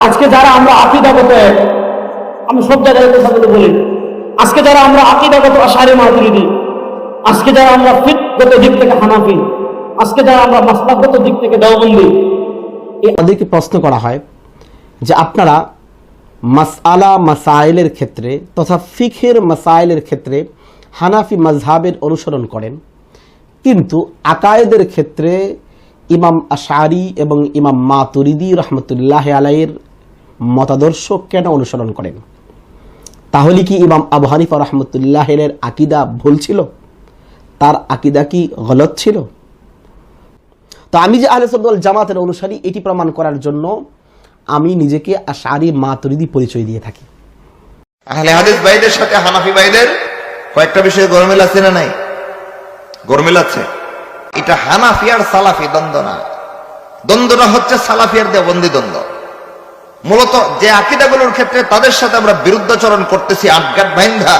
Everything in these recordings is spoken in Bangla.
আজকে যারা আমরা আকিদাগত এক আমি সব জায়গায় বলি। আজকে যারা আমরা আকিদাগত আশারে মাতুরিদি আজকে যারা আমরা ফিটগত দিক থেকে হানাফি, আজকে যারা আমরা মাসলাগত দিক থেকে দেওবন্দি আমাদেরকে প্রশ্ন করা হয় যে আপনারা মাসআলা মাসাইলের ক্ষেত্রে তথা ফিখের মাসাইলের ক্ষেত্রে হানাফি মাজহাবের অনুসরণ করেন। কিন্তু আকায়েদের ক্ষেত্রে ইমাম আশারি এবং ইমাম মাতুরিদি রহমতুল্লাহ আলাইয়ের মতাদর্শ কেন অনুসরণ করেন? তাহলে কি ইমাম আবু হানিফা রহমতুল্লাহের আকিদা ভুল ছিল? তার আকিদা কি গলত ছিল? তো আমি যে আহলে সুন্নাত জামাতের অনুসারী, এটি প্রমাণ করার জন্য আমি নিজেকে আশারি মাতুরিদি পরিচয় দিয়ে থাকি। আহলে হাদিস ভাইদের সাথে হানাফি ভাইদের কয়েকটা বিষয়ে গরমিল আছে না নাই? গরমিল আছে। এটা হানাফি আর সালাফি দ্বন্দ্ব না। হচ্ছে সালাফি আর দেবন্দি দ্বন্দ্ব। মূলত যে আকিদাগুলোর ক্ষেত্রে তাদের সাথে আমরা বিরুদ্ধাচরণ করতেছি আটগাট বাইন্ধা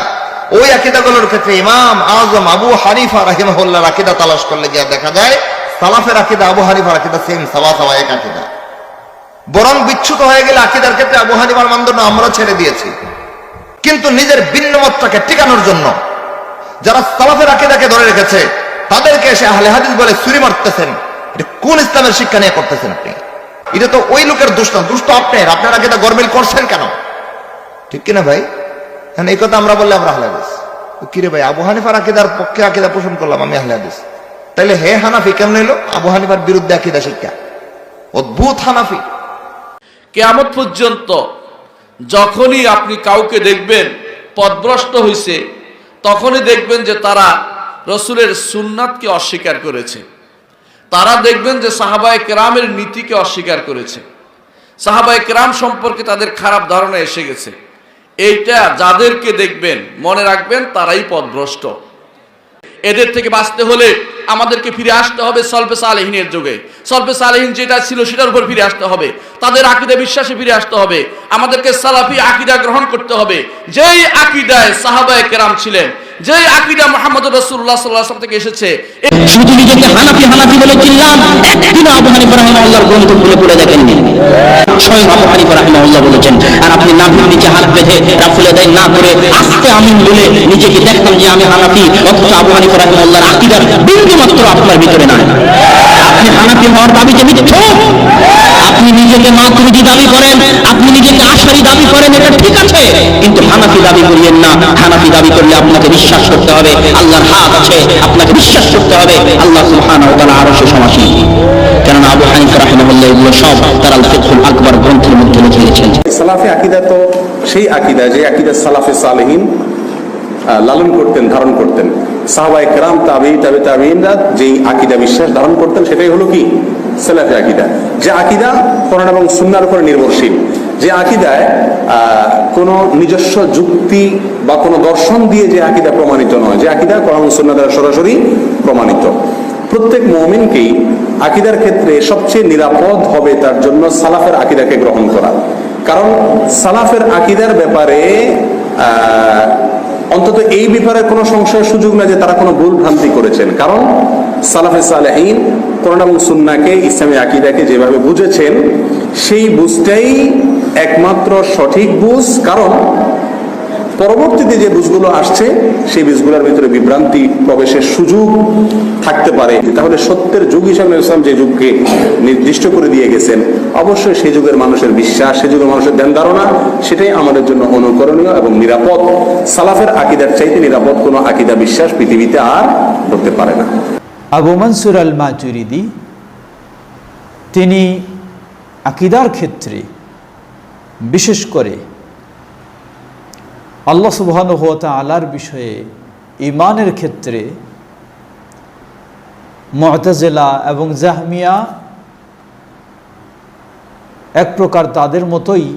ওই আকিদাগুলোর ক্ষেত্রে ইমাম আজম আবু হানিফা রাহিমাহুল্লাহর আকিদা তালাশ করলে গিয়ে দেখা যায়, সালাফের আকিদা, আবু হানিফার আকিদা সেম সাবা সাবা এক আকিদা। বরং বিচ্ছুত হয়ে গেলে আকিদার ক্ষেত্রে আবু হানিফার মানদণ্ড আমরা ছেড়ে দিয়েছি। কিন্তু নিজের ভিন্নমতটাকে টিকানোর জন্য যারা সালাফের আকিদাকে ধরে রেখেছে, তাদেরকে এসে আহলে হাদিস বলে চুরি মারতেছেন। এটা কোন ইসলামের শিক্ষা নিয়ে করতেছেন আপনি? এটা তো ওই লোকের দুষ্ট না দুষ্ট আপনার। আপনার আকিদা গরমিল করছেন কেন? ঠিক কিনা ভাই? হ্যাঁ এই কথা আমরা বললে আমরা আহলে হাদিস। কিরে ভাই, আবু হানিফার আকিদার পক্ষে আকিদা পোষণ করলাম আমি আহলে হাদিস। তাইলে হে হানাফি কেমন এলো আবু হানিফার বিরুদ্ধে আকিদা শিক্ষা। অদ্ভুত হানাফি। কেয়ামত পর্যন্ত যখনই আপনি কাউকে দেখবেন পদভ্রষ্ট হয়েছে তখনই দেখবেন যে তারা রসুলের সুন্নাতকে অস্বীকার করেছে। তারা দেখবেন যে সাহাবায় কেরামের নীতিকে অস্বীকার করেছে। সাহাবায় কেরাম সম্পর্কে তাদের খারাপ ধারণা এসে গেছে। এইটা যাদেরকে দেখবেন, মনে রাখবেন, তারাই পদভ্রষ্ট এদের থেকে বাঁচতে হলে আমাদেরকে ফিরে আসতে হবে সলফে সালেহিনের যুগে। সলফে সালেহিন যেটা ছিল সেটার উপর ফিরে আসতে হবে। তাদের আকিদা বিশ্বাসে ফিরে আসতে হবে। আমাদেরকে সালাফি আকিদা গ্রহণ করতে হবে। যেই আকিদায় সাহাবায় কেরাম ছিলেন যেই আকিদা মোহাম্মদ রসুল্লাহ সাল্লাহ থেকে এসেছে হানাফি হানাফি বলে একদিন আবু হানিফা গ্রন্থ খুলে পড়ে দেখেননি। স্বয়ং আবু হানিফা রাহিমাহুল্লাহ বলেছেন, আর আপনি নাভির নিচে হাত বেঁধে রাফুল আদায় না করে আস্তে আমি বলে নিজেকে দেখতাম যে আমি হানাফি, অথচ আবু হানিফা রাহিমাহুল্লাহর আকিদার বিন্দু মাত্র আপনার ভিতরে নাই। আপনি হানাফি হওয়ার দাবি যে মিথ্যা, আপনি নিজেকে মাতৃদি দাবি করেন, আপনি নিজেকে আশারি দাবি করেন, এটা ঠিক আছে, কিন্তু হানাফি দাবি করিয়েন না। হানাফি দাবি করলে আপনাকে বিশ্বাস করতে হবে, আল্লাহর হাত আছে, আপনাকে বিশ্বাস করতে হবে, আল্লাহ সুবহানাহু ওয়া তাআলা আরশে সমাসীন কেননা আবু হানিফা রাহিমাহুল্লাহ এগুলো সব তার আল আকবর গ্রন্থের মধ্যে লিখে গেছেন সালাফে আকিদা তো সেই আকিদা যে আকিদা সালাফে সালেহীন লালন করতেন, ধারণ করতেন। তাবি তাবে তাবিনরা যেই আকিদা বিশ্বাস ধারণ করতেন, সেটাই হলো কি? সালাফে আকিদা। যে আকিদা এবং সুন্নার নির্ভরশীল। যে আকিদায় নিজস্ব যুক্তি বা কোনো দর্শন দিয়ে যে আকিদা প্রমাণিত নয়। যে আকিদা সুন্না দ্বারা সরাসরি প্রমাণিত। প্রত্যেক মমিনকেই আকিদার ক্ষেত্রে সবচেয়ে নিরাপদ হবে তার জন্য সালাফের আকিদাকে গ্রহণ করা। কারণ সালাফের আকিদার ব্যাপারে অন্তত এই ব্যাপারে কোনো সংশয়ের সুযোগ না যে তারা কোনো ভুল ভ্রান্তি করেছেন। কারণ সালাফে সালেহীন কোরআন এবং সুন্নাকে ইসলামী আকিদাকে যেভাবে বুঝেছেন, সেই বুঝটাই একমাত্র সঠিক বুঝ। কারণ পরবর্তীতে যে বীজগুলো আসছে, সেই বীজগুলোর ভিতরে বিভ্রান্তি প্রবেশের সুযোগ থাকতে পারে। তাহলে সত্যের যুগ হিসাবে ইসলাম যে যুগকে নির্দিষ্ট করে দিয়ে গেছেন, অবশ্যই সেই যুগের মানুষের বিশ্বাস, সেই যুগের মানুষের ধ্যান ধারণা, সেটাই আমাদের জন্য অনুকরণীয় এবং নিরাপদ। সালাফের আকিদার চাইতে নিরাপদ কোনো আকিদা বিশ্বাস পৃথিবীতে আর হতে পারে না। আবু মনসুর আল মাচুরিদি তিনি আকিদার ক্ষেত্রে বিশেষ করে আল্লাহ সুবহান হতা আলার বিষয়ে ইমানের ক্ষেত্রে মতজেলা এবং জাহমিয়া এক প্রকার তাদের মতোই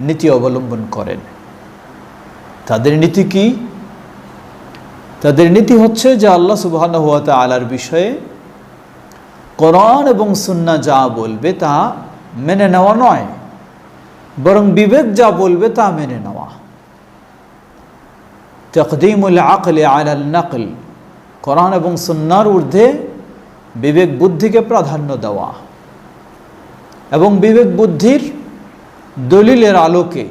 নীতি অবলম্বন করেন। তাদের নীতি কি? তাদের নীতি হচ্ছে যে আল্লাহ সুবহান হাত আলার বিষয়ে কোরআন এবং সুন্না যা বলবে তা মেনে নেওয়া নয়, বরং বিবেক যা বলবে তা মেনে নেওয়া। তকদিমুল আকলে আলাল নকল কোরআন এবং সুন্নার ঊর্ধ্বে বিবেক বুদ্ধিকে প্রাধান্য দেওয়া এবং বিবেক বুদ্ধির দলিলের আলোকে,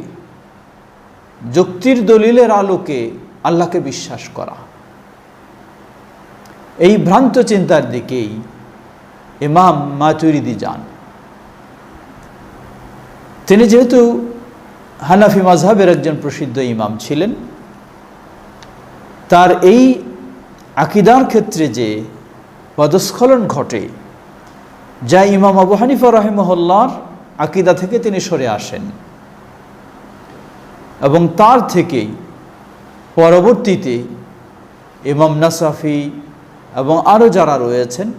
যুক্তির দলিলের আলোকে আল্লাহকে বিশ্বাস করা। এই ভ্রান্ত চিন্তার দিকেই ইমাম মাতুরিদি যান। তিনি যেহেতু হানাফি মাঝহাবের একজন প্রসিদ্ধ ইমাম ছিলেন তার এই আকিদার ক্ষেত্রে যে পদস্খলন ঘটে, যা ইমাম আবু হানিফা রহিমহল্লার আকিদা থেকে তিনি সরে আসেন। এবং তার থেকেই পরবর্তীতে ইমাম নাসাফি এবং আরও যারা রয়েছেন,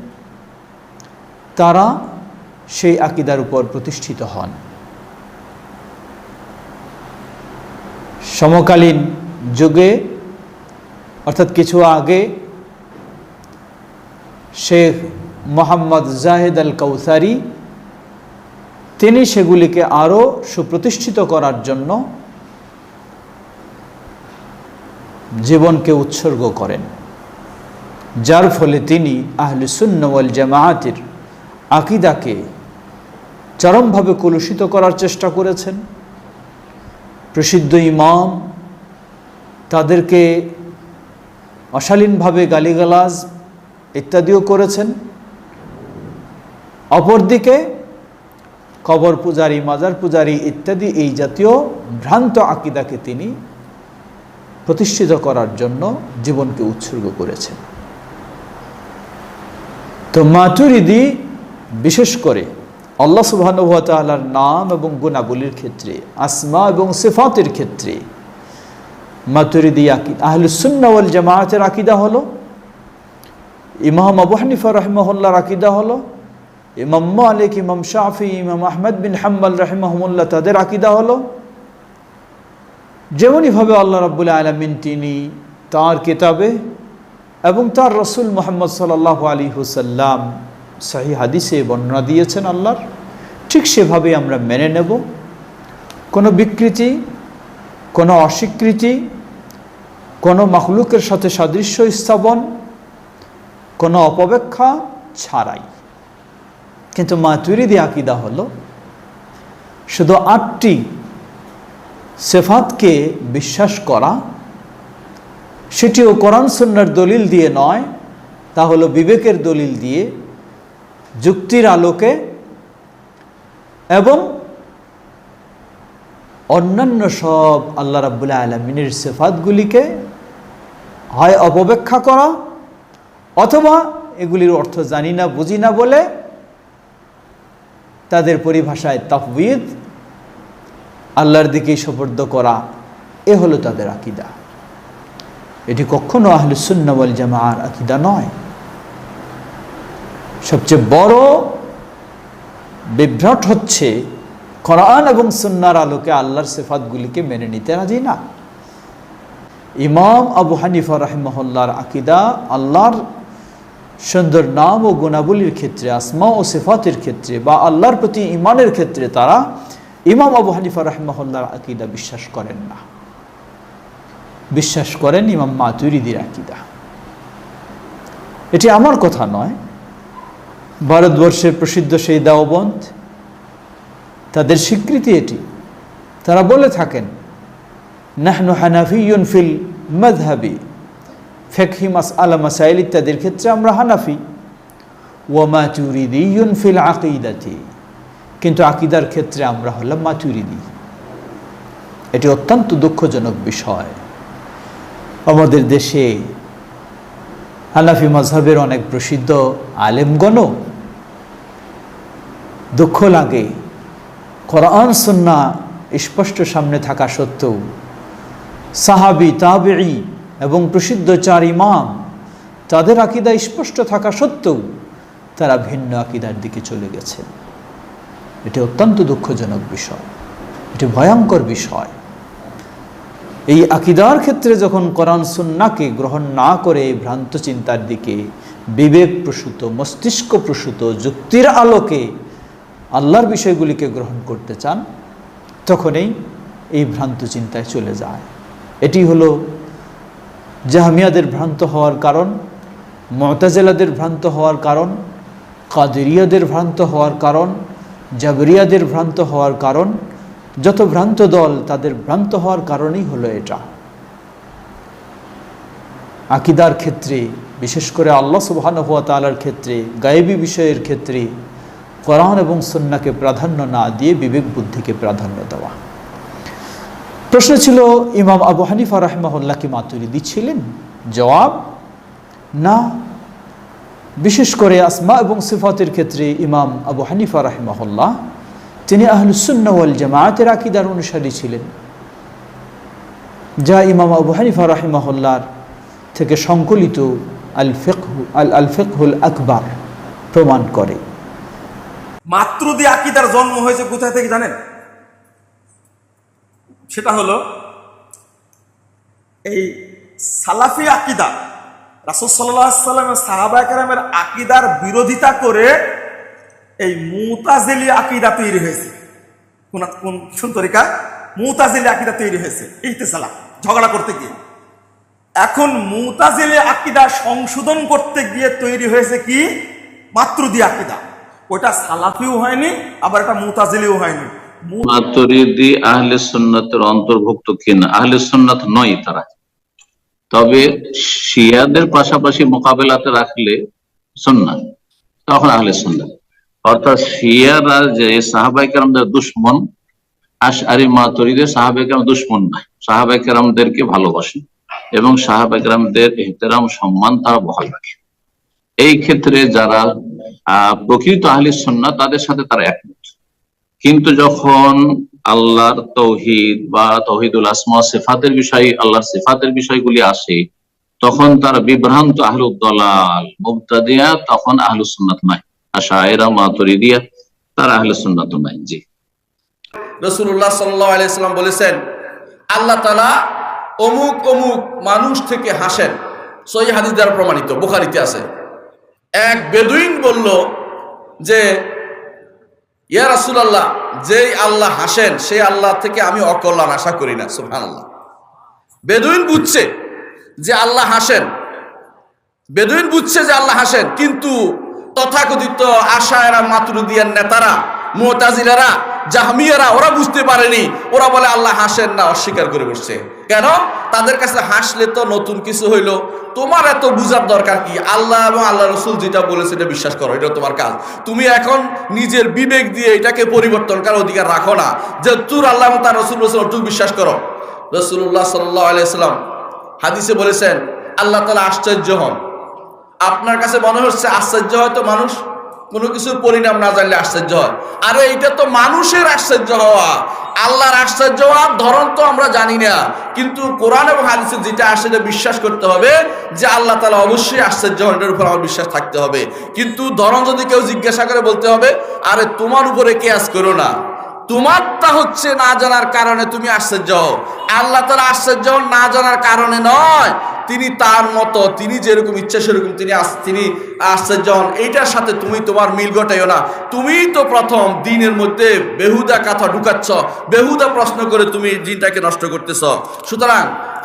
তারা সেই আকিদার উপর প্রতিষ্ঠিত হন। সমকালীন যুগে অর্থাৎ কিছু আগে শেখ মোহাম্মদ জাহেদ আল কৌসারি তিনি সেগুলিকে আরও সুপ্রতিষ্ঠিত করার জন্য জীবনকে উৎসর্গ করেন। যার ফলে তিনি আহলুসুন্নওয়াল জামায়াতের আকিদাকে চরমভাবে কলুষিত করার চেষ্টা করেছেন। প্রসিদ্ধ ইমাম তাদেরকে অশালীনভাবে গালিগালাজ ইত্যাদিও করেছেন। অপরদিকে কবর পূজারী, মাজার পূজারী ইত্যাদি এই জাতীয় ভ্রান্ত আকিদাকে তিনি প্রতিষ্ঠিত করার জন্য জীবনকে উৎসর্গ করেছেন। তো মাতুরিদি বিশেষ করে আল্লাহ সুবাহানুভাতালার নাম এবং গুণাবলীর ক্ষেত্রে, আসমা এবং সিফাতের ক্ষেত্রে মাতুরিদি আকিদ। আহলুসুন্নাওয়াল জামায়াতের আকিদা হলো, ইমাম আবু হানিফা রহমহল্লার আকিদা হলো, ইমাম মালিক, ইমাম শাফি, ইমাম আহমদ বিন হাম্বাল রহমহমুল্লাহ তাদের আকিদা হলো, যেমনইভাবে আল্লাহ রাবুল আলমিন তিনি তার কিতাবে এবং তার রসুল মোহাম্মদ সাল্লাহ আলী হুসাল্লাম সাহি হাদিসে বর্ণনা দিয়েছেন আল্লাহর, ঠিক সেভাবে আমরা মেনে নেব। কোনো বিকৃতি, কোনো অস্বীকৃতি কোনো মখলুকের সাথে সাদৃশ্য স্থাপন, কোনো অপব্যাখ্যা ছাড়াই। কিন্তু মাতুরিদি আকিদা হলো, শুধু আটটি সেফাতকে বিশ্বাস করা, সেটিও কোরআন সন্ন্যার দলিল দিয়ে নয়, তা হলো বিবেকের দলিল দিয়ে, যুক্তির আলোকে এবং অন্যান্য সব আল্লাহ রাবুল্লাহ আলমিনের সেফাতগুলিকে হয় অপব্যাখ্যা করা, অথবা এগুলির অর্থ জানি না, বুঝি না বলে তাদের পরিভাষায় তাফবিদ আল্লাহর দিকেই সবর্দ করা, এ হলো তাদের আকিদা। এটি কখনো আহলুসুন্নওয়াল জামার আকিদা নয়। সবচেয়ে বড় বিভ্রাট হচ্ছে কোরআন এবং সুন্নার আলোকে আল্লাহর সেফাতগুলিকে মেনে নিতে রাজি না। ইমাম আবু হানিফা রাহিমহল্লার আকিদা আল্লাহর সুন্দর নাম ও গুণাবলীর ক্ষেত্রে, আসমা ও সেফাতের ক্ষেত্রে বা আল্লাহর প্রতি ইমানের ক্ষেত্রে তারা ইমাম আবু হানিফা রাহিমহল্লার আকিদা বিশ্বাস করেন না। বিশ্বাস করেন ইমাম মাতুরিদির আকিদা। এটি আমার কথা নয়। ভারতবর্ষের প্রসিদ্ধ সেই দাওবন্ধ তাদের স্বীকৃতি এটি। তারা বলে থাকেন নাহনু হানাফিউন ফিল মদহাবি ফেকহি মাস আলা মাসাইল ইত্যাদির ক্ষেত্রে আমরা হানাফি। ও মাচুরিদিউন ফিল আকিদাতি। কিন্তু আকিদার ক্ষেত্রে আমরা হলাম মাচুরিদি এটি অত্যন্ত দুঃখজনক বিষয়। আমাদের দেশে হানাফি মজহবের অনেক প্রসিদ্ধ আলেমগণও দুঃখ লাগে। কোরআন সন্না স্পষ্ট সামনে থাকা সত্ত্বেও সাহাবি তাবেই এবং প্রসিদ্ধ চার ইমাম, তাদের আকিদা স্পষ্ট থাকা সত্ত্বেও তারা ভিন্ন আকিদার দিকে চলে গেছে। এটি অত্যন্ত দুঃখজনক বিষয়। এটি ভয়ঙ্কর বিষয়। এই আকিদার ক্ষেত্রে যখন কোরআন সুন্নাকে গ্রহণ না করে ভ্রান্ত চিন্তার দিকে, বিবেক প্রসূত, মস্তিষ্ক প্রসূত, যুক্তির আলোকে আল্লাহর বিষয়গুলিকে গ্রহণ করতে চান, তখনই এই ভ্রান্ত চিন্তায় চলে যায়। এটি হলো জাহামিয়াদের ভ্রান্ত হওয়ার কারণ, মতাজেলাদের ভ্রান্ত হওয়ার কারণ, কাদেরিয়াদের ভ্রান্ত হওয়ার কারণ, জাবরিয়াদের ভ্রান্ত হওয়ার কারণ, যত ভ্রান্ত দল তাদের ভ্রান্ত হওয়ার কারণেই হলো এটা। আকিদার ক্ষেত্রে, বিশেষ করে আল্লাহ সুবহান হুয়া তালার ক্ষেত্রে, গায়েবী বিষয়ের ক্ষেত্রে, কোরআন এবং সন্নাকে প্রাধান্য না দিয়ে বিবেক বুদ্ধিকে প্রাধান্য দেওয়া। প্রশ্ন ছিল, ইমাম আবু হানিফা রাহমাহুল্লাহ কি মাতুরিদি ছিলেন জবাব, না। বিশেষ করে আসমা এবং সিফাতের ক্ষেত্রে ইমাম আবু হানিফা রাহমাহুল্লাহ, তিনি আহলুসুন্না ওয়াল জামায়াতের আকিদার অনুসারী ছিলেন। যা ইমাম আবু হানিফা রাহিমাহুল্লার থেকে সংকলিত আল ফিকহু আল আল ফিকহুল আকবার প্রমাণ করে। মাতৃদি আকিদার জন্ম হয়েছে কোথায় থেকে জানেন? সেটা হলো এই সালাফি আকিদা। রাসুল সাল্লামের সাহাবাহামের আকিদার বিরোধিতা করে এই মুতাজেলি আকিদা তৈরি হয়েছে। কোন কোন তরিকা মুতাজেলি আকিদা তৈরি হয়েছে ইহতেসালা ঝগড়া করতে গিয়ে। এখন মুতাজিলে আকিদা সংশোধন করতে গিয়ে তৈরি হয়েছে কি? মাতৃদি আকিদা। ওটা সালাফিও হয়নি, আবার এটা মুতাজিলিও হয়নি। মাতুরিদি আহলে সুন্নাতের অন্তর্ভুক্ত কিনা? আহলে সুন্নাত নয় তারা। তবে শিয়াদের পাশাপাশি মোকাবেলাতে রাখলে সুন্নাত, তখন আহলে সুন্নাত। অর্থাৎ শিয়ারা যে সাহাবাই কেরামদের দুশ্মন মাতুরিদের সাহাবাই কেরাম দুশ্মন সাহাবাই কেরামদেরকে ভালোবাসে এবং সাহাবাই কেরামদের এহতেরাম, সম্মান তারা বহাল রাখে। এই ক্ষেত্রে যারা প্রকৃত আহলে সুন্নাত, তাদের সাথে তারা একমত। কিন্তু যখন আল্লাহর তৌহিদ বা তৌহিদুল আসমা সিফাতের বিষয়, আল্লাহর সিফাতের বিষয়গুলি আসে, তখন তার বিভ্রান্ত আহলুদ্দলাল, মুবতাদিয়া তখন আহলুস সুন্নাত নয় আশায়েরা, মাতুরিদিয়া, তারা নয় জি। রসুল্লাহ সাল্লাম বলেছেন, আল্লাহ তালা অমুক অমুক মানুষ থেকে হাসেন। সই হাদিস দ্বারা প্রমাণিত, বুখারিতে আছে। এক বেদুইন বলল যে ইয়া রাসুলাল্লাহ, যেই আল্লাহ হাসেন, সেই আল্লাহ থেকে আমি অকল্যাণ আশা করি না সুহান আল্লাহ বেদুইন বুঝছে যে আল্লাহ হাসেন। বেদুইন বুঝছে যে আল্লাহ হাসেন, কিন্তু তথাকথিত আশায়রা, মাতুরুদিয়ার নেতারা, মোতাজিলারা জাহমিয়ারা, ওরা বুঝতে পারেনি। ওরা বলে, আল্লাহ হাসেন না, অস্বীকার করে বসছে। কেন? তাদের কাছে হাসলে তো নতুন কিছু হইল। তোমার এত বুঝার দরকার কি? আল্লাহ এবং আল্লাহ রসুল যেটা বলেছে, এটা বিশ্বাস করো, এটা তোমার কাজ। তুমি এখন নিজের বিবেক দিয়ে এটাকে পরিবর্তন করার অধিকার রাখো না। যে তুর আল্লাহ এবং তার রসুল রসুল অটুক বিশ্বাস করো। রসুল্লাহ সাল্লাহ হাদিসে বলেছেন, আল্লাহ তালা আশ্চর্য হন। আপনার কাছে মনে হচ্ছে, আশ্চর্য হয়তো মানুষ? কোনো কিছুর পরিণাম না জানলে আশ্চর্য হয়। আরে এটা তো মানুষের আশ্চর্য হওয়া। আল্লাহর আশ্চর্য হওয়ার ধরন তো আমরা জানি না। কিন্তু কোরআন এবং হাদিসে যেটা আসে সেটা বিশ্বাস করতে হবে যে আল্লাহ তালা অবশ্যই আশ্চর্য এটার উপর আমার বিশ্বাস থাকতে হবে। কিন্তু ধরন যদি কেউ জিজ্ঞাসা করে বলতে হবে, আরে তোমার উপরে কেয়াস করো না। তোমারটা হচ্ছে না জানার কারণে তুমি আশ্চর্য হও। আল্লাহ তালা আশ্চর্য না জানার কারণে নয়। তিনি তার মতো, তিনি যেরকম ইচ্ছা সেরকম তিনি তিনি আশ্চর্য হন এইটার সাথে তুমি তোমার মিল ঘটাইও না। তুমি তো প্রথম দিনের মধ্যে বেহুদা কথা ঢুকাচ্ছ, বেহুদা প্রশ্ন করে তুমি দিনটাকে নষ্ট করতেছ। সুতরাং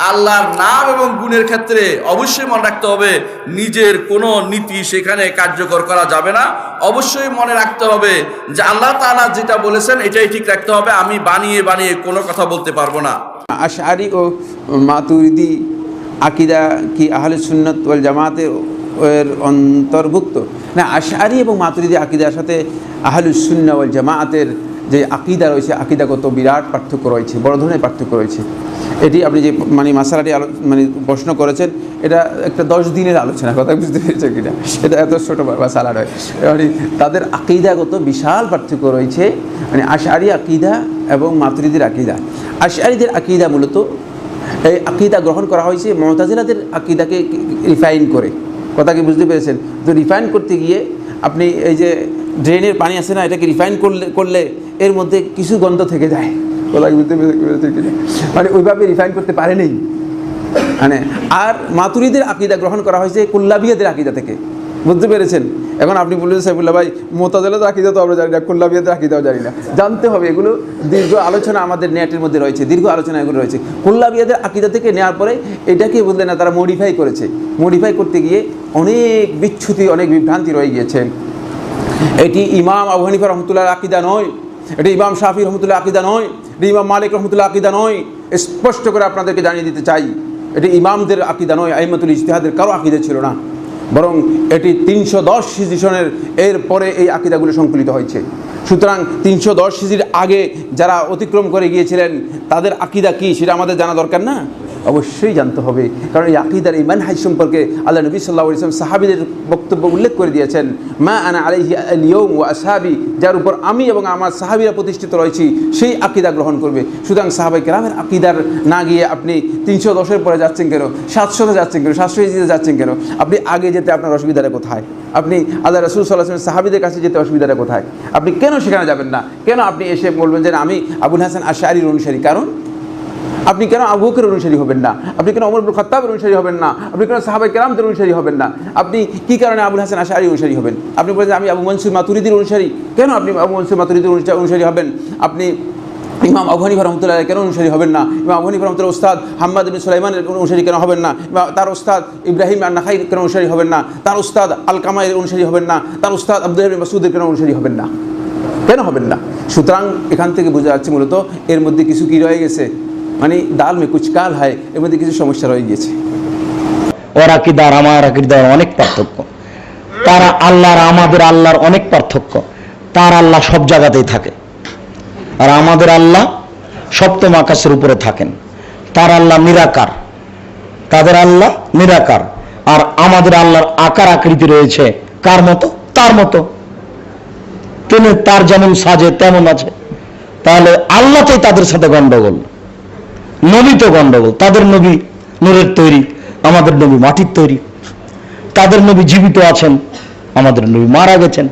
আল্লাহর নাম এবং গুণের ক্ষেত্রে অবশ্যই মনে রাখতে হবে, নিজের কোনো নীতি সেখানে কার্যকর করা যাবে না। অবশ্যই মনে রাখতে হবে যে আল্লাহ তাআলা যেটা বলেছেন, এটাই ঠিক রাখতে হবে। আমি বানিয়ে বানিয়ে কোনো কথা বলতে পারব না। আশআরি ও মাতুরিদি আকিদা কি আহলে সুন্নত ওয়াল জামাতে এর অন্তর্ভুক্ত? না, আশআরি এবং মাতুরিদি আকিদার সাথে আহলুস সুন্নাহ ওয়াল জামাতের যে আকিদা রয়েছে, আকিদাগত বিরাট পার্থক্য রয়েছে, বড় ধরনের পার্থক্য রয়েছে। এটি আপনি যে মানে মাসালাটি আলো মানে প্রশ্ন করেছেন, এটা একটা দশ দিনের আলোচনা কথা বুঝতে পেরেছে কিনা? এটা এত ছোটো মাসালা নয়। মানে তাদের আকিদাগত বিশাল পার্থক্য রয়েছে মানে আশআরি আকিদা এবং মাতুরিদির আকিদা। আশআরিদের আকিদা মূলত এই আকিদা গ্রহণ করা হয়েছে মমতাজিলাদের আকিদাকে রিফাইন করে। কথা কি বুঝতে পেরেছেন? তো রিফাইন করতে গিয়ে আপনি এই যে ড্রেনের পানি আছে না, এটাকে রিফাইন করলে করলে এর মধ্যে কিছু গন্ধ থেকে যায়। কথা কি বুঝতে পেরেছেন মানে ওইভাবে রিফাইন করতে পারেনি। মানে আর মাতুরিদের আকিদা গ্রহণ করা হয়েছে, কুল্লাবিয়াদের আকিদা থেকে। বুঝতে পেরেছেন? এখন আপনি বললেন, সাইফুল্লাহ ভাই মোতাজেলাদের আকিদা তো আমরা জানি না কুল্লাবিয়াদের আকিদাও জানি না। জানতে হবে, এগুলো দীর্ঘ আলোচনা আমাদের নেটের মধ্যে রয়েছে, দীর্ঘ আলোচনা এগুলো রয়েছে। কুল্লাবিয়াদের আকিদা থেকে নেওয়ার পরে এটাকে বললেন না, তারা মডিফাই করেছে। মডিফাই করতে গিয়ে অনেক বিচ্ছুতি, অনেক বিভ্রান্তি রয়ে গিয়েছে। এটি ইমাম আবু হানিফা রহমতুল্লাহ আকিদা নয়, এটি ইমাম শাফি রহমতুল্লাহ আকিদা নয়, এটা ইমাম মালিক রহমতুল্লাহ আকিদা নয়। স্পষ্ট করে আপনাদেরকে জানিয়ে দিতে চাই, এটি ইমামদের আকিদা নয়, আইমাতুল ইজতিহাদের কারও আকিদা ছিল না। বরং এটি তিনশো দশ সিজিশনের এর পরে এই আকিদাগুলো সংকলিত হয়েছে। সুতরাং তিনশো দশ সিজির আগে যারা অতিক্রম করে গিয়েছিলেন, তাদের আকিদা কী সেটা আমাদের জানা দরকার না? অবশ্যই জানতে হবে। কারণ এই আকিদার এই মানহাজ সম্পর্কে আল্লাহ নবী সাল্লাহ ইসলাম সাহাবিদের বক্তব্য উল্লেখ করে দিয়েছেন, মা আনা আলাইহি আলিয়ম ও আসাহাবি যার উপর আমি এবং আমার সাহাবিরা প্রতিষ্ঠিত রয়েছি, সেই আকিদা গ্রহণ করবে। সুতরাং সাহাবাই কেরামের আকিদার না গিয়ে আপনি তিনশো দশের পরে যাচ্ছেন কেন? সাতশোতে যাচ্ছেন কেন? সাতশো হিজিতে যাচ্ছেন কেন? আপনি আগে যেতে আপনার অসুবিধাটা কোথায়? আপনি আল্লাহ রসুল সাল্লাহ সাহাবিদের কাছে যেতে অসুবিধাটা কোথায়? আপনি কেন সেখানে যাবেন না? কেন আপনি এসে বলবেন যে আমি আবুল হাসান আশারির অনুসারী? কারণ আপনি কেন আবু বকরের অনুসারী হবেন না? আপনি কেন অমর খত্তাবের অনুসারী হবেন না? আপনি কেন সাহাবাই কেরামদের অনুসারী হবেন না? আপনি কি কারণে আবুল হাসান আশারি অনুসারী হবেন? আপনি বলেন আমি আবু মনসুর মাতুরিদির অনুসারী। কেন আপনি আবু মনসুর মাতুরিদির অনুসারী হবেন? আপনি ইমাম আবু হানিফা রহমতুল্লাহ কেন অনুসারী হবেন না? ইমাম আবু হানিফা রহমতুল্লাহ ওস্তাদ হাম্মাদ বিন সুলাইমানের অনুসারী কেন হবেন না? বা তার ওস্তাদ ইব্রাহিম আর নাখাই কেন অনুসারী হবেন না? তার ওস্তাদ আল কামাইয়ের অনুসারী হবেন না? তার ওস্তাদ আব্দুল মাসুদের কেন অনুসারী হবেন না? কেন হবেন না? সুতরাং এখান থেকে বোঝা যাচ্ছে মূলত এর মধ্যে কিছু কি রয়ে গেছে? মানে ডাল মে কুচ কাল হয়, এর মধ্যে কিছু সমস্যা রয়ে গিয়েছে। ওর আকিদার আমার আকিদার অনেক পার্থক্য। তারা আল্লাহর, আমাদের আল্লাহর অনেক পার্থক্য। তার আল্লাহ সব জায়গাতেই থাকে। আর আমাদের আল্লাহ সপ্তম আকাশের উপরে থাকেন। তার আল্লাহ নিরাকার। তাদের আল্লাহ নিরাকার। আর আমাদের আল্লাহর আকার আকৃতি রয়েছে কার মতো? তার মতো। তিনি তার যেমন সাজে, তেমন আছে। তাহলে আল্লাহতেই তাদের সাথে গন্ডগোল। নবী তো গন্ডগোল, তাদের নবী নূরের তৈরি, আমাদের নবী মাটির তৈরি। তাদের নবী জীবিত আছেন, আমাদের নবী মারা গেছেন।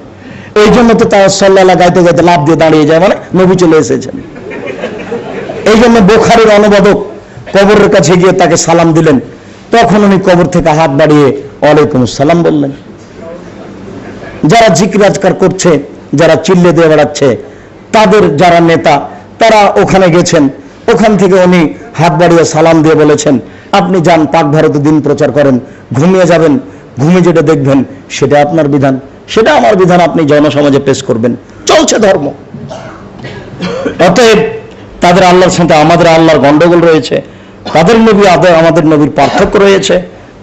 এই জন্য তো তারা সল্লাহ গাইতে গাইতে লাভ দিয়ে দাঁড়িয়ে যায় মানে নবী চলে এসেছেন। এই জন্য বোখারের অনুবাদক কবরের কাছে গিয়ে তাকে সালাম দিলেন। তখন উনি কবর থেকে হাত বাড়িয়ে ওয়ালাইকুম সালাম বললেন। যারা জিকিরাজকার করছে, যারা চিল্লে দিয়ে বেড়াচ্ছে, তাদের যারা নেতা, তারা ওখানে গেছেন। ওখান থেকে উনি হাত বাড়িয়ে সালাম দিয়ে বলেছেন, আপনি যান, পাক ভারতে দিন প্রচার করেন, ঘুমিয়ে যাবেন ঘুমিয়ে যেটা দেখবেন সেটা আপনার বিধান, সেটা আমার বিধান, আপনি জনসমাজে পেশ করবেন। চলছে ধর্ম। অতএব তাদের আল্লাহর সাথে আমাদের আল্লাহর গন্ডগোল রয়েছে, তাদের নবী আদর আমাদের নবীর পার্থক্য রয়েছে,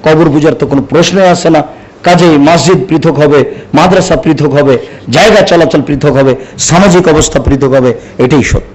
কবর পূজার তো কোনো প্রশ্নই আসে না, কাজেই মসজিদ পৃথক হবে, মাদ্রাসা পৃথক হবে, জায়গা চলাচল পৃথক হবে, সামাজিক অবস্থা পৃথক হবে, এটাই সত্য।